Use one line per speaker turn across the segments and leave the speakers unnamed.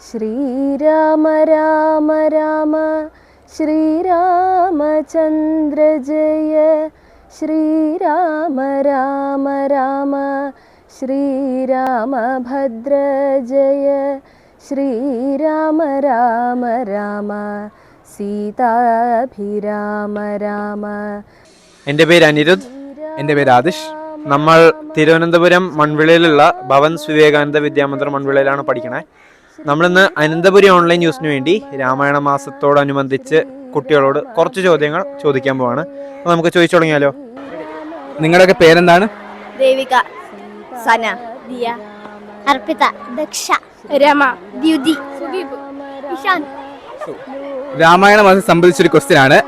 ശ്രീരാമ രാമ രാമ ശ്രീരാമചന്ദ്ര ജയ ശ്രീരാമ രാമ രാമ ശ്രീരാമഭദ്ര ജയ ശ്രീരാമ രാമ രാമ സീതാഭിരാമ രാമ.
എന്റെ പേര് അനിരുദ്ധ്
എന്റെ പേര് ആദിഷ്.
നമ്മൾ തിരുവനന്തപുരം മൺവിളയിലുള്ള ഭവൻ വിവേകാനന്ദ വിദ്യാമന്ദിർ മൺവിളയിലാണ് പഠിക്കണേ. നമ്മളിന്ന് അനന്തപുരി ഓൺലൈൻ ന്യൂസിന് വേണ്ടി രാമായണ മാസത്തോടനുബന്ധിച്ച് കുട്ടികളോട് കുറച്ച് ചോദ്യങ്ങൾ ചോദിക്കാൻ പോവാണ്. അപ്പോൾ നമുക്ക് ചോദിച്ചു തുടങ്ങിയാലോ?
നിങ്ങളുടെയൊക്കെ പേരെന്താണ്?
ദേവിക സന ദിയ അർപ്പിത ദക്ഷ രമ ദ്യുതി
രാമായണ മാസം സംബന്ധിച്ചൊരു ക്വസ്റ്റ്യൻ ആണ്.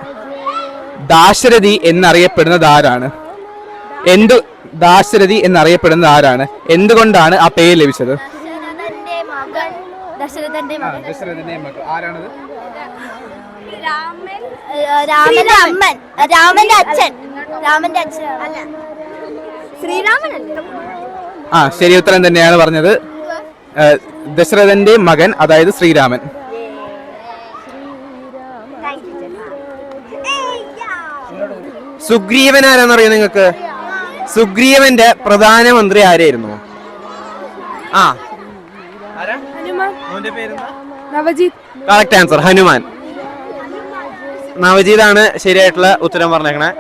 ദാശരഥി എന്നറിയപ്പെടുന്നത് ആരാണ്? എന്തു ദാശരഥി എന്നറിയപ്പെടുന്നത് ആരാണ്? എന്തുകൊണ്ടാണ് ആ പേര് ലഭിച്ചത്?
ദശരഥന്റെ മകൻ.
ആരാണത്?
രാമൻ. രാമന്റെ അമ്മൻ. രാമന്റെ അച്ഛൻ. രാമന്റെ അച്ഛൻ. അല്ല. ശ്രീരാമൻ
ആ ശരി ഉത്തരം തന്നെയാണ് പറഞ്ഞത്. ദശരഥന്റെ മകൻ അതായത് ശ്രീരാമൻ.
സുഗ്രീവൻ ആരാന്നറിയോ നിങ്ങൾക്ക്? സുഗ്രീവന്റെ പ്രധാനമന്ത്രി ആരായിരുന്നു? ആ. Correct answer Hanuman. നവജീതാണ് ശരിയായിട്ടുള്ള ഉത്തരം പറഞ്ഞേക്കണേ.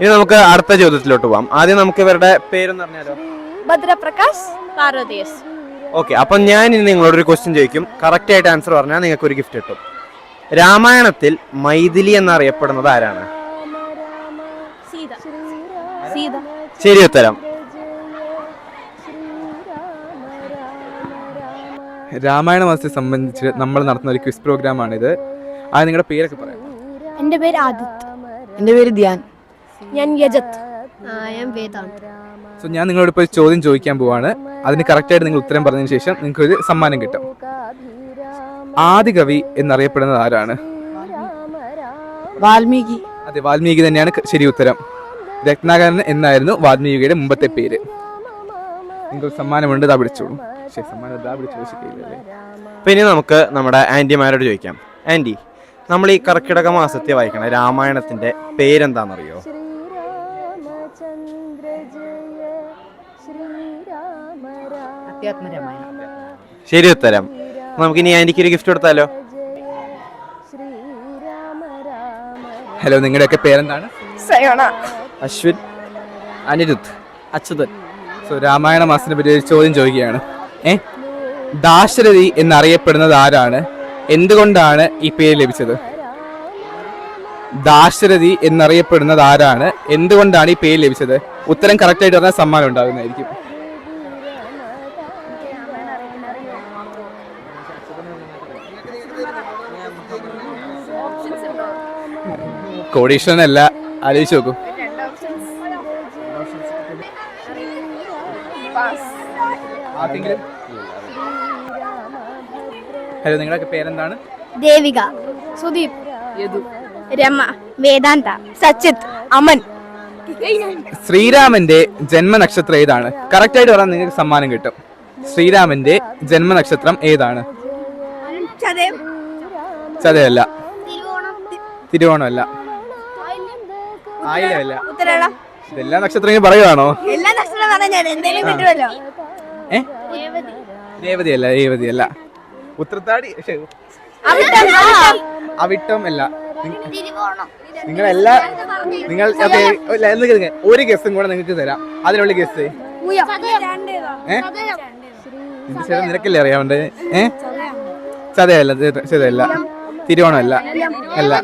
ഇനി നമുക്ക് അടുത്ത ചോദ്യത്തിലോട്ട് പോവാം. ആദ്യം നമുക്ക് ഇവരുടെ പേരെന്ന് പറഞ്ഞാലോ
ഭദ്രപ്രകാശ്. പാർവതീസ്
ഓക്കെ അപ്പം ഞാൻ ഇനി നിങ്ങളോട് ഒരു ക്വസ്റ്റ്യൻ ചോദിക്കും. കറക്റ്റ് ആയിട്ട് ആൻസർ പറഞ്ഞാൽ നിങ്ങൾക്ക് ഒരു ഗിഫ്റ്റ് കിട്ടും. രാമായണത്തിൽ മൈഥിലി എന്നറിയപ്പെടുന്നത് ആരാണ്?
സീത. സീത.
ശരി ഉത്തരം.
രാമായണ മാസത്തെ സംബന്ധിച്ച് നമ്മൾ നടത്തുന്ന ഒരു ക്വിസ് പ്രോഗ്രാമാണിത് ആ നിങ്ങളുടെ പേരൊക്കെ പറയാം.
എന്റെ പേര് ആദിത്
എന്റെ പേര് ധ്യാൻ.
ഞാൻ യജത്. ഞാൻ വേദാന്ത്.
സോ ഞാൻ നിങ്ങളോട് ഇപ്പോൾ ഒരു ചോദ്യം ചോദിക്കാൻ പോവാണ്. അതിന് കറക്റ്റായിട്ട് നിങ്ങൾ ഉത്തരം പറഞ്ഞതിന് ശേഷം നിങ്ങൾക്ക് ഒരു സമ്മാനം കിട്ടും. ആദി കവി എന്നറിയപ്പെടുന്നത് ആരാണ്?
വാൽമീകി.
അതെ വാൽമീകി തന്നെയാണ് ശരി ഉത്തരം. രത്നാകരൻ എന്നായിരുന്നു വാൽമീകിയുടെ മുമ്പത്തെ പേര്. നിങ്ങൾക്ക് സമ്മാനമുണ്ട് ഇതാ പിടിച്ചോളൂ. പക്ഷേ സമ്മാനം ഇതാ പിടിച്ചു വെച്ചിട്ടില്ലല്ലേ
അപ്പം ഇനി നമുക്ക് നമ്മുടെ ആന്റിമാരോട് ചോദിക്കാം. ആന്റി നമ്മൾ ഈ കർക്കിടക മാസത്തെ വായിക്കണ രാമായണത്തിന്റെ പേരെന്താണെന്നറിയോ ശരി ഉത്തരം. നമുക്കിനി നമുക്ക് ഇനി ആന്റിക്ക് ഒരു ഗിഫ്റ്റ് കൊടുത്താലോ?
ഹലോ നിങ്ങളുടെയൊക്കെ പേരെന്താണ്?
സയോണ.
അശ്വിൻ
അനിരുദ്ധ് അച്യുതൻ. സോ രാമായണ മാസത്തിനെ പറ്റി ഒരു ചോദ്യം ചോദിക്കുകയാണ്. ഏ? ദാശരഥി എന്നറിയപ്പെടുന്നത് ആരാണ്? എന്തുകൊണ്ടാണ് ഈ പേര് ലഭിച്ചത്? ദാശരഥി എന്നറിയപ്പെടുന്നത് ആരാണ്? എന്തുകൊണ്ടാണ് ഈ പേര് ലഭിച്ചത്? ഉത്തരം കറക്റ്റ് ആയിട്ട് പറഞ്ഞാൽ സമ്മാനം ഉണ്ടാകുന്നതായിരിക്കും. കോടീശ്വരനല്ല ആലോചിച്ച് നോക്കൂ. ഹലോ നിങ്ങളൊക്കെ പേരെന്താണ്?
ദേവിക സുദീപ് രമ വേദാന്ത സച്ചിത് അമൻ.
ശ്രീരാമന്റെ ജന്മനക്ഷത്രം ഏതാണ്? കറക്റ്റ് ആയിട്ട് പറയാൻ നിങ്ങൾക്ക് സമ്മാനം കിട്ടും. ശ്രീരാമന്റെ ജന്മനക്ഷത്രം ഏതാണ്? ചതയല്ല തിരുവോണമല്ല. ആയില്ലമല്ല എല്ലാ നക്ഷത്രങ്ങളും പറയുവാണോ?
എല്ലാ നക്ഷത്രം
ഏ? രേവതിയല്ല രേവതിയല്ല ഉത്രത്താടി അവിട്ടം അല്ല. നിങ്ങൾ എല്ലാ നിങ്ങൾ. ഒരു ഗസ്സും കൂടെ നിങ്ങൾക്ക് തരാം. അതിനുള്ള ഗസ് ഏഹ് നിനക്കല്ലേ അറിയാവുണ്ട്? ഏ? ചതയല്ല ചതയല്ല. തിരുവോണമല്ല. അല്ല.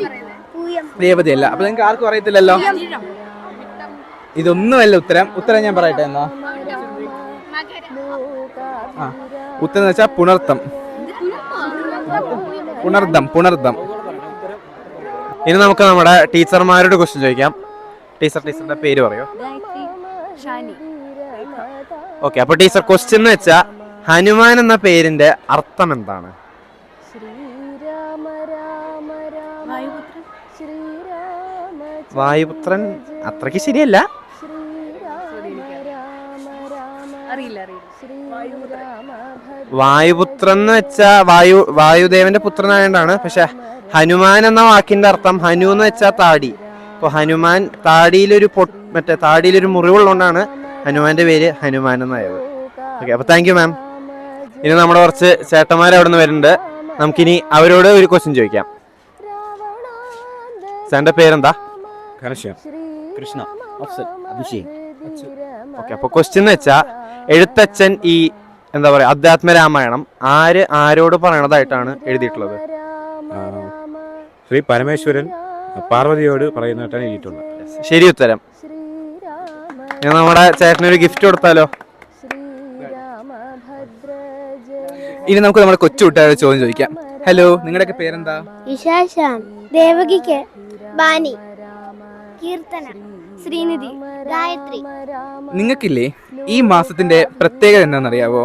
രേവതിയല്ല. അപ്പൊ നിങ്ങൾക്ക് ആർക്കും അറിയത്തില്ലല്ലോ? ഇതൊന്നുമല്ല ഉത്തരം. ഉത്തരം ഞാൻ പറയട്ടെ എന്നാ? ആ. ഉത്തരം എന്ന് വെച്ചാൽ പുണർത്തം. പുണർദം പുണർദം.
ഇനി നമുക്ക് നമ്മുടെ ടീച്ചർമാരോട് ക്വസ്റ്റ്യൻ ചോദിക്കാം. ടീച്ചർ ടീച്ചറിന്റെ പേര് പറയോ. ഓക്കെ അപ്പൊ ടീച്ചർ ക്വസ്റ്റ്യൻ എന്ന് വെച്ചാ ഹനുമാൻ എന്ന പേരിന്റെ അർത്ഥം എന്താണ്? വായുപുത്രൻ? അത്രയ്ക്ക് ശരിയല്ല.
അറിയില്ല
വായുപുത്രൻ എന്ന് വെച്ചാ വായു വായുദേവന്റെ പുത്രനായതുകൊണ്ടാണ് പക്ഷെ ഹനുമാൻ എന്ന വാക്കിന്റെ അർത്ഥം ഹനു എന്ന് വെച്ചാൽ താടി. അപ്പൊ ഹനുമാൻ താടിയിലൊരു പൊ മറ്റേ താടിയിലൊരു മുറിവുള്ളതുകൊണ്ടാണ് ഹനുമാന്റെ പേര് ഹനുമാൻ എന്നായത് ഓക്കെ അപ്പൊ താങ്ക് യു മാം ഇനി നമ്മുടെ കുറച്ച് ചേട്ടന്മാർ അവിടെ നിന്ന് വരുന്നുണ്ട്. നമുക്കിനി അവരോട് ഒരു ക്വസ്റ്റ്യൻ ചോദിക്കാം. സാറിന്റെ പേരെന്താ?
കൃഷ്ണ. അഭിഷേക്.
ഓക്കെ അപ്പൊ ക്വസ്റ്റ്യൻ എന്ന് വെച്ചാൽ എഴുത്തച്ഛൻ ഈ എന്താ പറയാ അധ്യാത്മ രാമായണം ആര് ആരോട് പറയണതായിട്ടാണ് എഴുതിയിട്ടുള്ളത്?
ശ്രീ പരമേശ്വരൻ പാർവതിയോട് പറയുന്നതായിട്ടാണ് എഴുതിയിട്ടുള്ളത്.
ശരി ഉത്തരം. ഞാൻ നമ്മുടെ ചേട്ടനൊരു ഗിഫ്റ്റ് കൊടുത്താലോ?
ഇനി നമുക്ക് നമ്മുടെ കൊച്ചു കുട്ടികളുടെ ചോദ്യം ചോദിക്കാം. ഹലോ നിങ്ങളുടെ പേരെന്താ?
ഇഷാശാം ദേവകിക്ക് ബാനി കീർത്തന. ശ്രീനിധി ഗായത്രി.
നിങ്ങൾക്കില്ലേ ഈ മാസത്തിന്റെ പ്രത്യേകത എന്താണെന്നറിയാവോ?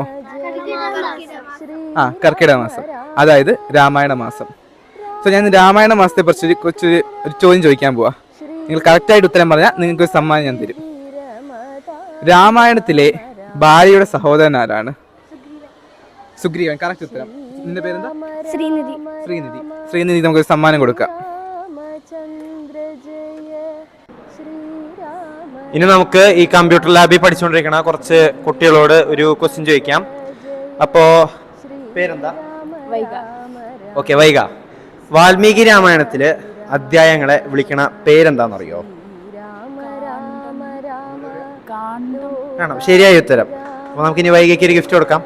ആ കർക്കിടക മാസം. അതായത് രാമായണ മാസം. സോ ഞാൻ രാമായണ മാസത്തെ കുറിച്ച് കുറച്ച് ഒരു ചോദ്യം ചോദിക്കാൻ പോവാ. നിങ്ങൾ കറക്റ്റായിട്ട് ഉത്തരം പറഞ്ഞാൽ നിങ്ങൾക്ക് ഒരു സമ്മാനം ഞാൻ തരും. രാമായണത്തിലെ ഭാര്യയുടെ സഹോദരൻ ആരാണ്? സുഗ്രീവൻ. കറക്റ്റ് ഉത്തരം. നിന്റെ പേരെന്താ?
ശ്രീനിധി.
ശ്രീനിധി. ശ്രീനിധി നമുക്ക് ഒരു സമ്മാനം കൊടുക്കാം.
ഇനി നമുക്ക് ഈ കമ്പ്യൂട്ടർ ലാബിൽ പഠിച്ചുകൊണ്ടിരിക്കണ കുറച്ച് കുട്ടികളോട് ഒരു ക്വസ്റ്റ്യൻ ചോദിക്കാം. അപ്പോ പേരെന്താ? ഓക്കെ വൈക വാൽമീകി രാമായണത്തിൽ അധ്യായങ്ങളെ വിളിക്കണ പേരെന്താണെന്നറിയോ കാണാം ശരിയായ ഉത്തരം. അപ്പൊ നമുക്ക് ഇനി വൈകയ്ക്ക് ഒരു ഗിഫ്റ്റ് കൊടുക്കാം.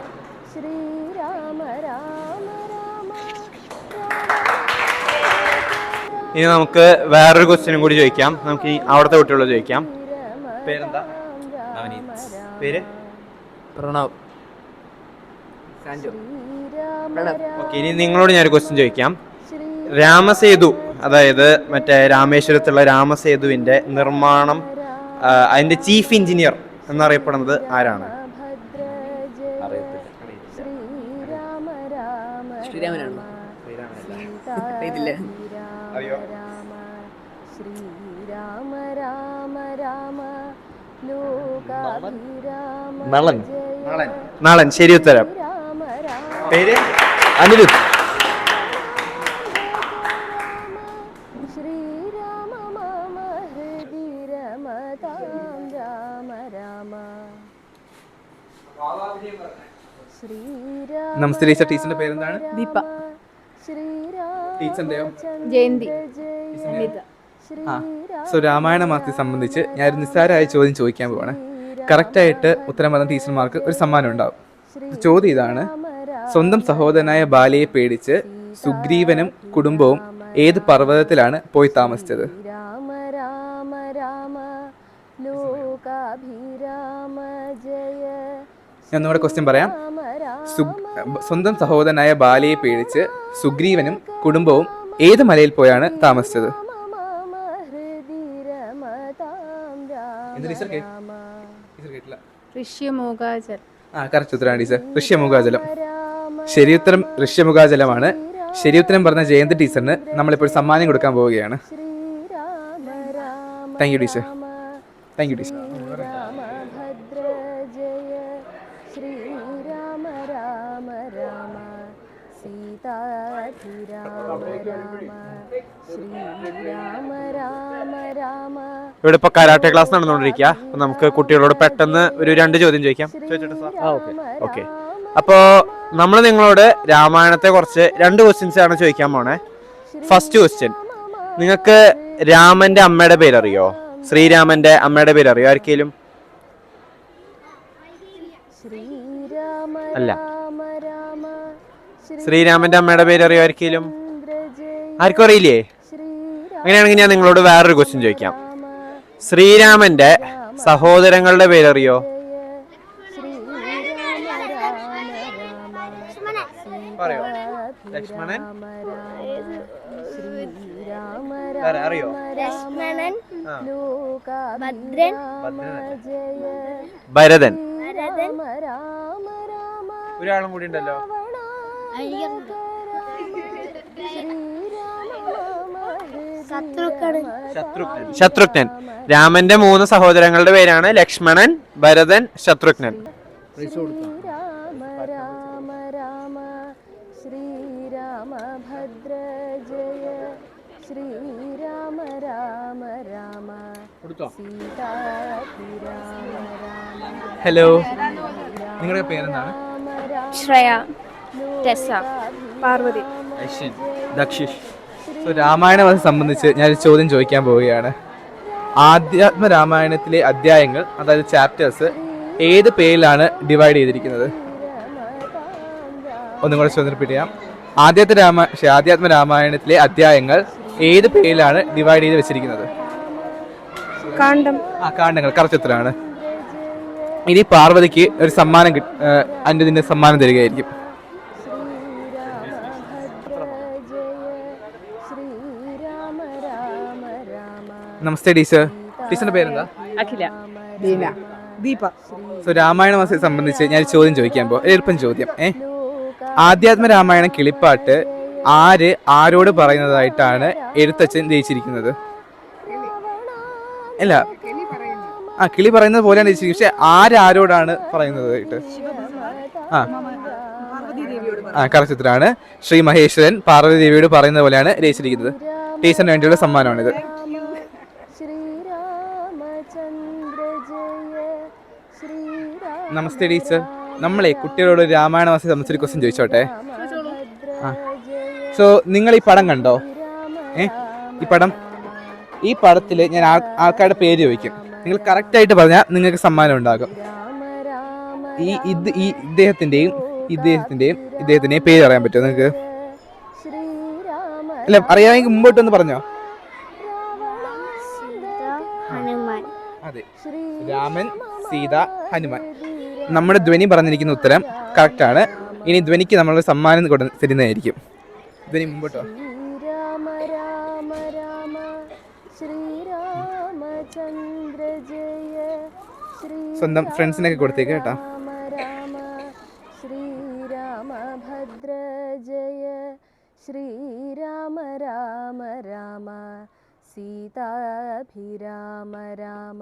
ഇനി നമുക്ക് വേറൊരു ക്വസ്റ്റ്യനും കൂടി ചോദിക്കാം. നമുക്ക് അവിടുത്തെ കുട്ടികളോട് ചോദിക്കാം. പേരെന്താ? പേര്?
പ്രണവ്.
ഓക്കെ ഇനി നിങ്ങളോട് ഞാനൊരു ക്വസ്റ്റ്യൻ ചോദിക്കാം. രാമസേതു അതായത് മറ്റേ രാമേശ്വരത്തുള്ള രാമസേതുവിന്റെ നിർമ്മാണം അതിന്റെ ചീഫ് എഞ്ചിനീയർ എന്നറിയപ്പെടുന്നത് ആരാണ്?
ശ്രീരാമ രാമ രാമ
നളൻ.
നളൻ. നളൻ. ശരി ഉത്തരം. പേര്?
അനിരുദ്ധ്.
നമസ്തേ ടീച്ചർ. ടീച്ചറിന്റെ പേരെന്താണ്?
ദീപ.
ടീച്ചറിന്റെയോ?
ജയന്തി.
ആ. സോ രാമായണ മാസത്തെ സംബന്ധിച്ച് ഞാൻ ഒരു നിസ്സാരമായ ചോദ്യം ചോദിക്കാൻ പോവാണ്. കറക്റ്റായിട്ട് ഉത്തരം പറഞ്ഞ ടീച്ചർമാർക്ക് ഒരു സമ്മാനം ഉണ്ടാവും ചോദ്യം ഇതാണ്. സ്വന്തം സഹോദരനായ ബാലയെ പേടിച്ച് സുഗ്രീവനും കുടുംബവും ഏത് പർവതത്തിലാണ് പോയി താമസിച്ചത്? ഞാൻ ഒന്നുകൂടെ ക്വസ്റ്റ്യൻ പറയാം. സ്വന്തം സഹോദരനായ ബാലയെ പേടിച്ച് സുഗ്രീവനും കുടുംബവും ഏത് മലയിൽ പോയാണ് താമസിച്ചത്?
ഋഷ്യമുഖാചൽ
ആ കറക്റ്റ് ഉത്തരമാണ് ടീച്ചർ ഋഷ്യമുഖാജലം
രാമ
ശരി ഉത്തരം ഋഷ്യമുഖാജലമാണ് ശരി ഉത്തരം പറഞ്ഞ ജയന്ത് ടീച്ചറിന് നമ്മളിപ്പോൾ സമ്മാനം കൊടുക്കാൻ പോവുകയാണ്. Thank you teacher thank you teacher
Srirama Rama Srirama Rama. Rama.
ഇവിടെ ഇപ്പൊ കരാട്ടെ ക്ലാസ് നടന്നുകൊണ്ടിരിക്കുക അപ്പൊ നമുക്ക് കുട്ടികളോട് പെട്ടെന്ന് ഒരു രണ്ട് ചോദ്യം ചോദിക്കാം. ചോദിച്ചോട്ടെ സാർ. ഓക്കെ. അപ്പോ നമ്മൾ നിങ്ങളോട് രാമായണത്തെ കുറിച്ച് രണ്ട് ക്വസ്റ്റ്യൻസ് ആണ് ചോദിക്കാൻ പോണേ. ഫസ്റ്റ് ക്വസ്റ്റ്യൻ നിങ്ങൾക്ക് രാമന്റെ അമ്മയുടെ പേരറിയോ? ശ്രീരാമന്റെ അമ്മയുടെ പേരറിയോ? ആർക്കെങ്കിലും
ശ്രീരാമ
അല്ല.
രാമ രാമ
ശ്രീരാമന്റെ അമ്മയുടെ പേരറിയോ? ആർക്കെങ്കിലും
ശ്രീന്ദ്രജയ
ആർക്കും അറിയില്ലേ? അങ്ങനെയാണെങ്കിൽ ഞാൻ നിങ്ങളോട് വേറൊരു ക്വസ്റ്റ്യൻ ചോദിക്കാം. ശ്രീരാമന്റെ സഹോദരങ്ങളുടെ പേരറിയോ? പറയോ. ലക്ഷ്മണൻ? അറിയോ?
ലക്ഷ്മണൻ. ഭദ്രൻ
ഭരതൻ. ഒരാളും കൂടി ഉണ്ടല്ലോ. ശത്രുഘ്നൻ ശത്രുഘ്നൻ രാമന്റെ മൂന്ന് സഹോദരങ്ങളുടെ പേരാണ് ലക്ഷ്മണൻ ഭരതൻ ശത്രുഘ്നൻ
ശ്രീരാമ രാമ രാമ രാമ ശ്രീരാമഭദ്ര ജയ ശ്രീരാമ രാമ രാമ
ഹലോ. നിങ്ങളുടെ പേരെന്താണ്?
ശ്രേയ. ടെസ പാർവതി.
അശ്വിൻ ദക്ഷിഷ്. സോ രാമായണം സംബന്ധിച്ച് ഞാനൊരു ചോദ്യം ചോദിക്കാൻ പോവുകയാണ്. ആധ്യാത്മ രാമായണത്തിലെ അധ്യായങ്ങൾ അതായത് ചാപ്റ്റേഴ്സ് ഏത് പേരിലാണ് ഡിവൈഡ് ചെയ്തിരിക്കുന്നത്? ഒന്നും കൂടെ ചോദ്യം റിപ്പീറ്റ് ചെയ്യാം. ആദ്യത്തെ രാമ ആധ്യാത്മ രാമായണത്തിലെ അധ്യായങ്ങൾ ഏത് പേരിലാണ് ഡിവൈഡ് ചെയ്ത് വെച്ചിരിക്കുന്നത്?
കാണ്ഡം.
ആ കാണ്ഡങ്ങൾ കറക്റ്റ് ഉത്തരമാണ് ഇനി പാർവതിക്ക് ഒരു സമ്മാനം കിട്ട അന്യതിന്റെ സമ്മാനം തരികയായിരിക്കും. നമസ്തേ ടീച്ചർ. ടീച്ചറിന്റെ പേരെന്താ?
അഖില. ദീന. ദീപ.
സോ രാമായണ മാസത്തെ സംബന്ധിച്ച് ഞാൻ ഒരു ചോദ്യം ചോദിക്കാൻ പോ എളുപ്പം ചോദ്യം ഏ? ആധ്യാത്മ രാമായണം കിളിപ്പാട്ട് ആര് ആരോട് പറയുന്നതായിട്ടാണ് എഴുത്തച്ഛൻ ജയിച്ചിരിക്കുന്നത്? അല്ല. ആ കിളി പറയുന്നത് പോലെയാണ് ജയിച്ചിരിക്കുന്നത്. പക്ഷെ ആരാരോടാണ് പറയുന്നതായിട്ട്? ആ. ആ കറച്ചിത്രാണ് ശ്രീ മഹേശ്വരൻ പാർവതി ദേവിയോട് പറയുന്നത് പോലെയാണ് രചിച്ചിരിക്കുന്നത്. ടീച്ചറിന് വേണ്ടിയുള്ള സമ്മാനമാണിത്. നമസ്തേ ടീച്ചർ. നമ്മളെ കുട്ടികളോട് രാമായണ മാസം സംബന്ധിച്ചൊരു ക്വസ്റ്റ്യൻ ചോദിച്ചോട്ടെ? ആ. സോ നിങ്ങൾ ഈ പടം കണ്ടോ? ഏ? ഈ പടം? ഈ പടത്തിൽ ഞാൻ ആൾ- ആൾക്കാരുടെ പേര് ചോദിക്കും. നിങ്ങൾ കറക്റ്റായിട്ട് പറഞ്ഞാൽ നിങ്ങൾക്ക് സമ്മാനം ഉണ്ടാകും. ഈ ഇത് ഈ ഇദ്ദേഹത്തിന്റെയും ഇദ്ദേഹത്തിന്റെയും ഇദ്ദേഹത്തിന്റെയും പേര് പറയാൻ പറ്റുമോ നിങ്ങൾക്ക്? അല്ല അറിയാമെങ്കിൽ മുമ്പോട്ടൊന്ന് പറഞ്ഞോ? അതെ. രാമൻ സീത ഹനുമാൻ. നമ്മുടെ ധ്വനി പറഞ്ഞിരിക്കുന്ന ഉത്തരം കറക്റ്റ് ആണ്. ഇനി ധ്വനിക്ക് നമ്മൾ സമ്മാനം കൊടു തരുന്നതായിരിക്കും. ധ്വനി മുമ്പോട്ടോ.
ശ്രീരാമ രാമ രാമ ശ്രീരാമചന്ദ്ര ജയ.
സ്വന്തം ഫ്രണ്ട്സിനൊക്കെ കൊടുത്തേക്ക് കേട്ടോ.
രാമ രാമ ശ്രീരാമഭദ്ര ജയ. ശ്രീരാമ രാമ രാമ സീതാഭിരാമ രാമ